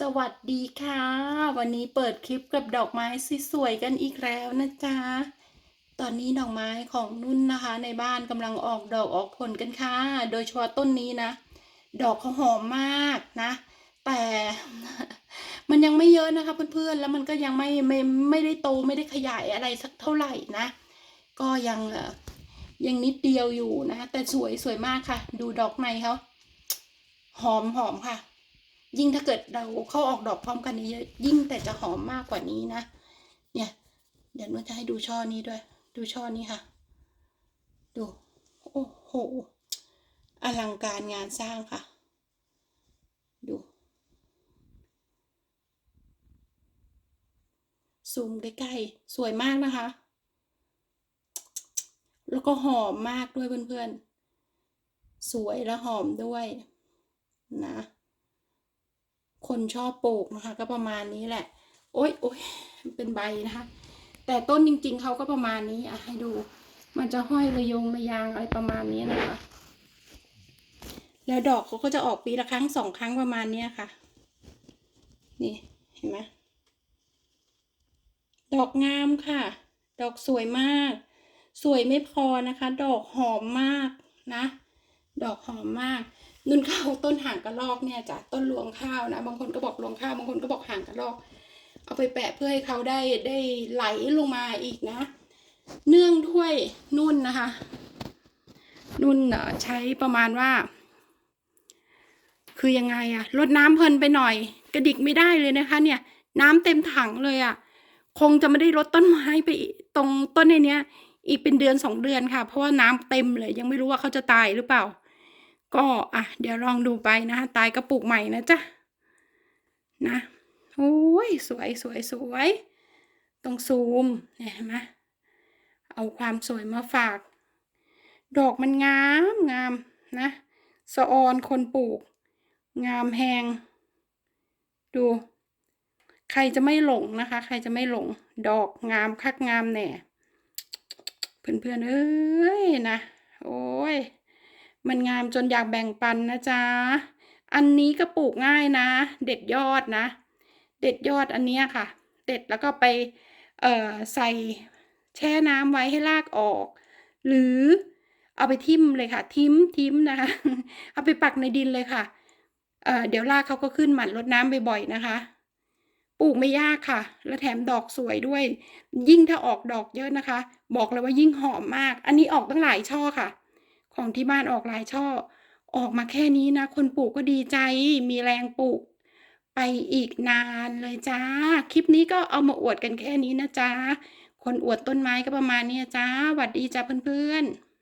สวัสดีค่ะ วันนี้เปิดคลิปกับดอกไม้สวยๆกันอีกแล้วนะจ๊ะ ตอนนี้ดอกไม้ของนุ่นนะคะ ในบ้านกำลังออกดอกออกผลกันค่ะ โดยเฉพาะต้นนี้นะ ดอกเขาหอมมากนะ แต่มันยังไม่เยอะนะคะเพื่อนๆ แล้วมันก็ยังไม่ไม่ไม่ได้โตไม่ได้ขยายอะไรสักเท่าไหร่นะ ก็ยังยังนิดเดียวอยู่นะ แต่สวยสวยมากค่ะ ดูดอกในเขาหอมหอมค่ะ ยิ่งถ้าเกิดเราเข้าออกดอกพร้อมกันเยอะยิ่งแต่จะหอมมากกว่านี้นะ เนี่ย เดี๋ยวนุ่นจะให้ดูช่อนี้ด้วย ดูช่อนี้ค่ะ ดู โอ้โห อลังการงานสร้างค่ะ ดู ซูมใกล้ๆ สวยมากนะคะ แล้วก็หอมมากด้วยเพื่อนๆ สวยและหอมด้วยนะ คนชอบปลูกนะคะ ก็ประมาณนี้แหละ โอ๊ยโอ๊ยเป็นใบนะคะ แต่ต้นจริงๆเขาก็ประมาณนี้อะให้ดู มันจะห้อยระยงระยางอะไรประมาณนี้นะคะ แล้วดอกเขาก็จะออกปีละครั้งสองครั้งประมาณนี้ค่ะ นี่เห็นไหมดอกงามค่ะ ดอกสวยมาก สวยไม่พอนะคะ ดอกหอมมากนะ ดอกหอมมาก นุ่นข้าวต้นห่างกระรอกเนี่ยจากต้นรวงข้าวนะ บางคนก็บอกรวงข้าวบางคนก็บอกห่างกระรอก เอาไปแปะเพื่อให้เขาได้ได้ไหลลงมาอีกนะ เนื่องด้วยนุ่นนะคะ นุ่นเอ่อใช้ประมาณว่า คือยังไงอะลดน้ำเพลินไปหน่อย กระดิกไม่ได้เลยนะคะ เนี่ย น้ำเต็มถังเลยอะคงจะไม่ได้ลดต้นไม้ไปตรงต้นในเนี้ย อีกเป็นเดือนสองเดือนค่ะ เพราะว่าน้ำเต็มเลย ยังไม่รู้ว่าเขาจะตายหรือเปล่า ก็อะเดี๋ยวลองดูไปนะ ตายก็ปลูกใหม่นะจ๊ะนะโอ้ยสวยสวยสวยตรงซูมเนี่ยเห็นไหมเอาความสวยมาฝาก ดอกมันงามงามนะสะออนคนปลูก งามแหงดู ใครจะไม่หลงนะคะ ใครจะไม่หลง ดอกงามคักงามแน่เพื่อนๆเอ้ยนะ โอ้ย มันงามจนอยากแบ่งปันนะจ๊ะ อันนี้ก็ปลูกง่ายนะ เด็ดยอดนะ เด็ดยอดอันนี้ค่ะ เด็ดแล้วก็ไปใส่แช่น้ำไว้ให้รากออก หรือเอาไปทิ่มเลยค่ะ ทิ่มทิ่มนะคะ เอาไปปักในดินเลยค่ะเเดี๋ยวรากเขาก็ขึ้นหมั่นรดน้ำบ่อยๆนะคะ ปลูกไม่ยากค่ะ และแถมดอกสวยด้วย ยิ่งถ้าออกดอกเยอะนะคะ บอกเลยว่ายิ่งหอมมาก อันนี้ออกตั้งหลายช่อค่ะ ของที่บ้านออกหลายช่อ ออกมาแค่นี้นะ คนปลูกก็ดีใจ มีแรงปลูก ไปอีกนานเลยจ้า คลิปนี้ก็เอามาอวดกันแค่นี้นะจ้า คนอวดต้นไม้ก็ประมาณนี้จ้าหวัดดีจ้าเพื่อนๆ